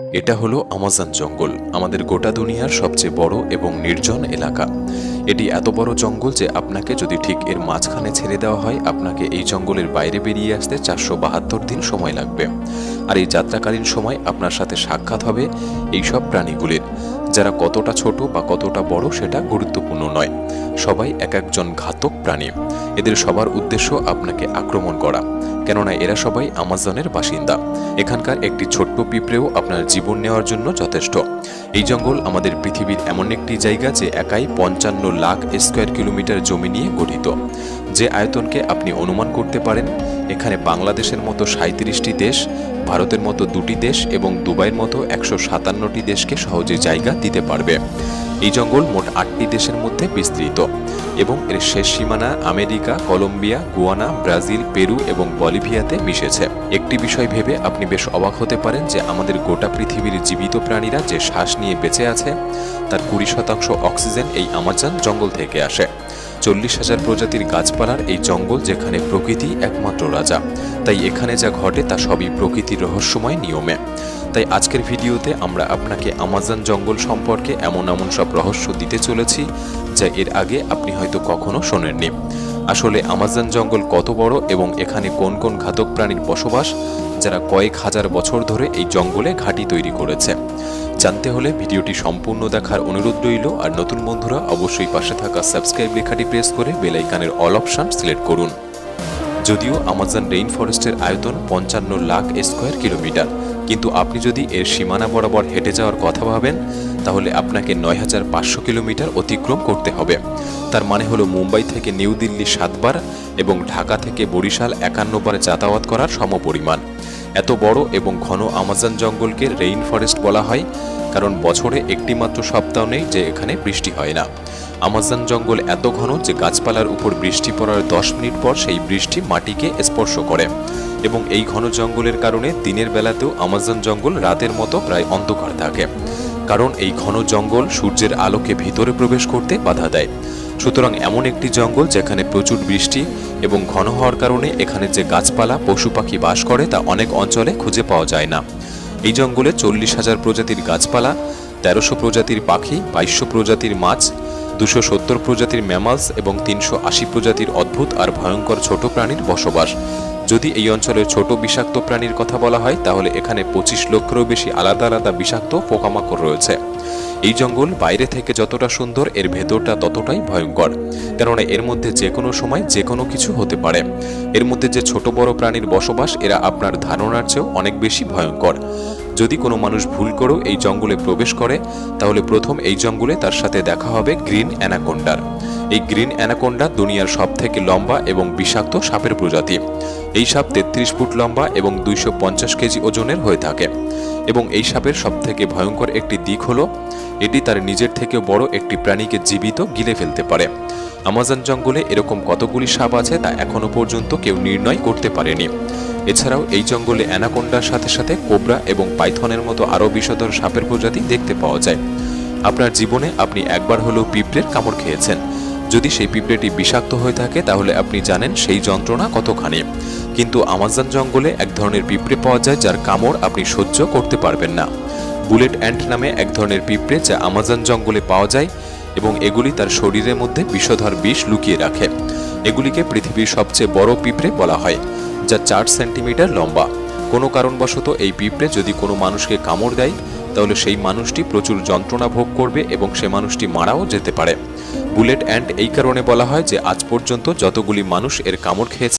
এটা হলো আমাজন জঙ্গল, আমাদের গোটা দুনিয়ার সবচেয়ে বড় এবং নির্জন এলাকা। এটি এত বড় জঙ্গল যে আপনাকে যদি ঠিক এর মাঝখানে ছেড়ে দেওয়া হয়, আপনাকে এই জঙ্গলের বাইরে বেরিয়ে আসতে চারশো বাহাত্তর দিন সময় লাগবে। আর এই যাত্রাকালীন সময় আপনার সাথে সাক্ষাৎ হবে এই সব প্রাণীগুলির। যারা কতটা ছোট বা কতটা বড় সেটা গুরুত্বপূর্ণ নয়। সবাই এক একজন ঘাতক প্রাণী। এদের সবার উদ্দেশ্য আপনাকে আক্রমণ করা। কেননা এরা সবাই আমাজনের বাসিন্দা। এখানকার একটি ছোট্ট পিঁপড়েও আপনার জীবন নেওয়ার জন্য যথেষ্ট। এই জঙ্গল আমাদের পৃথিবীর এমন একটি জায়গা যে একাই পঞ্চান্ন লাখ স্কোয়ার কিলোমিটার জমি নিয়ে গঠিত। যে আয়তনকে আপনি অনুমান করতে পারেন এখানে বাংলাদেশের মতো সাঁত্রিশটি দেশ, ভারতের মতো দুটি দেশ এবং দুবাইয়ের মতো একশো সাতান্নটি দেশকে সহজে জায়গা দিতে পারবে। এই জঙ্গল মোট আটটি দেশের মধ্যে বিস্তৃত এবং এর শেষ সীমানা America, Colombia, Guyana, Brazil, Peru এবং বলিভিয়াতে মিশেছে। একটি বিষয় ভেবে আপনি বেশ অবাক হতে পারেন যে আমাদের গোটা পৃথিবীর জীবিত প্রাণীরা যে শ্বাস নিয়ে বেঁচে আছে, তার কুড়ি শতাংশ অক্সিজেন এই আমাজন জঙ্গল থেকে আসে। চল্লিশ হাজার প্রজাতির গাছপালার এই জঙ্গল যেখানে প্রকৃতি একমাত্র রাজা। তাই এখানে যা ঘটে তা সবই প্রকৃতির রহস্যময় নিয়মে। তাই আজকের ভিডিওতে আমরা আপনাকে আমাজন জঙ্গল সম্পর্কে এমন এমন সব রহস্য দিতে চলেছি, যা এর আগে আপনি হয়তো কখনো শোনেননি। আসলে আমাজন জঙ্গল কত বড় এবং এখানে কোন কোন ঘাতক প্রাণীর বসবাস, যারা কয়েক হাজার বছর ধরে এই জঙ্গলে ঘাঁটি তৈরি করেছে। জানতে হলে ভিডিওটি সম্পূর্ণ দেখার অনুরোধ রইল, আর নতুন বন্ধুরা অবশ্যই পাশে থাকা সাবস্ক্রাইব লেখাটি প্রেস করে বেলাইকানের অল অপশন সিলেক্ট করুন। যদিও আমাজন রেইন ফরেস্টের আয়তন পঞ্চান্ন লাখ স্কোয়ার কিলোমিটার কিন্তু আপনি যদি এর সীমানা বরাবর হেঁটে যাওয়ার কথা ভাবেন, তাহলে আপনাকে নয় হাজার পাঁচশো কিলোমিটার অতিক্রম করতে হবে। তার মানে হলো মুম্বাই থেকে নিউ দিল্লি সাতবার এবং ঢাকা থেকে বরিশাল একান্নবার যাতায়াত করার সমপরিমাণ। এত বড় এবং ঘন আমাজন জঙ্গলকে রেইন ফরেস্ট বলা হয়, কারণ বছরে একটি মাত্র সপ্তাহ নেই যে এখানে বৃষ্টি হয় না। আমাজন জঙ্গল এত ঘন যে গাছপালার উপর বৃষ্টি পড়ার দশ মিনিট পর সেই বৃষ্টি মাটিকে স্পর্শ করে। এবং এই ঘন জঙ্গলের কারণে দিনের বেলাতেও আমাজন জঙ্গল রাতের মতো প্রায় অন্ধকার থাকে। কারণ এই ঘন জঙ্গল সূর্যের আলোকে ভিতরে প্রবেশ করতে বাধা দেয়। সুতরাং এমন একটি জঙ্গল যেখানে প্রচুর বৃষ্টি এবং ঘন হওয়ার কারণে এখানে যে গাছপালা, পশু পাখি বাস করে তা অনেক অঞ্চলে খুঁজে পাওয়া যায় না। এই জঙ্গলে চল্লিশ হাজার প্রজাতির গাছপালা, তেরোশো প্রজাতির পাখি, বাইশশো প্রজাতির মাছ, দুশো সত্তর প্রজাতির ম্যামালস এবং তিনশো আশি প্রজাতির অদ্ভুত আর ভয়ঙ্কর ছোট প্রাণীর বসবাস। যদি এই অঞ্চলের ছোট বিষাক্ত প্রাণীর কথা বলা হয়, তাহলে এখানে পঁচিশ লক্ষেরও বেশি আলাদা আলাদা বিষাক্ত পোকামাকড় রয়েছে। এই জঙ্গল বাইরে থেকে যতটা সুন্দর, এর ভেতরটা ততটাই ভয়ঙ্কর। কেননা এর মধ্যে যে কোনো সময় যে কোনো কিছু হতে পারে। এর মধ্যে যে ছোট বড় প্রাণীর বসবাস, এরা আপনার ধারণার চেয়েও অনেক বেশি ভয়ঙ্কর। যদি কোনো মানুষ ভুল করেও এই জঙ্গলে প্রবেশ করে, তাহলে প্রথম এই জঙ্গলে তার সাথে দেখা হবে গ্রিন অ্যানাকোন্ডার। এই গ্রিন অ্যানাকোন্ডা দুনিয়ার সব থেকে লম্বা এবং বিষাক্ত সাপের প্রজাতি। এই সাপ তেত্রিশ ফুট লম্বা এবং দুইশো পঞ্চাশ কেজি ওজনের হয়ে থাকে। এবং এই সাপের সবথেকে ভয়ঙ্কর একটি দিক হলো এটি তার নিজের থেকে বড় একটি প্রাণীকে জীবিত গিলে ফেলতে পারে। আমাজন জঙ্গলে এরকম কতগুলি সাপ আছে তা এখনও পর্যন্ত কেউ নির্ণয় করতে পারেনি। এছাড়াও এই জঙ্গলে অ্যানাকোন্ডার সাথে সাথে কোবরা এবং পাইথনের মতো আরও বিষধর সাপের প্রজাতি দেখতে পাওয়া যায়। আপনার জীবনে আপনি একবার হলেও পিঁপড়ের কামড় খেয়েছেন। যদি সেই পিঁপড়েটি বিষাক্ত হয়ে থাকে, তাহলে আপনি জানেন সেই যন্ত্রণা কতখানি। কিন্তু আমাজন জঙ্গলে এক ধরনের পিঁপড়ে পাওয়া যায় যার কামড় আপনি সহ্য করতে পারবেন না। বুলেট অ্যান্ট নামে এক ধরনের পিঁপড়ে যা আমাজন জঙ্গলে পাওয়া যায় এবং এগুলি তার শরীরের মধ্যে বিষধর বিষ লুকিয়ে রাখে। এগুলিকে পৃথিবীর সবচেয়ে বড় পিঁপড়ে বলা হয়, যা চার সেন্টিমিটার লম্বা। কোনো কারণবশত এই পিঁপড়ে যদি কোনো মানুষকে কামড় দেয়, তাহলে সেই মানুষটি প্রচুর যন্ত্রণা ভোগ করবে এবং সে মানুষটি মারাও যেতে পারে। বুলেট অ্যান্ট এই কারণে বলা হয় যে আজ পর্যন্ত যতগুলি মানুষ এর কামড় খেয়েছে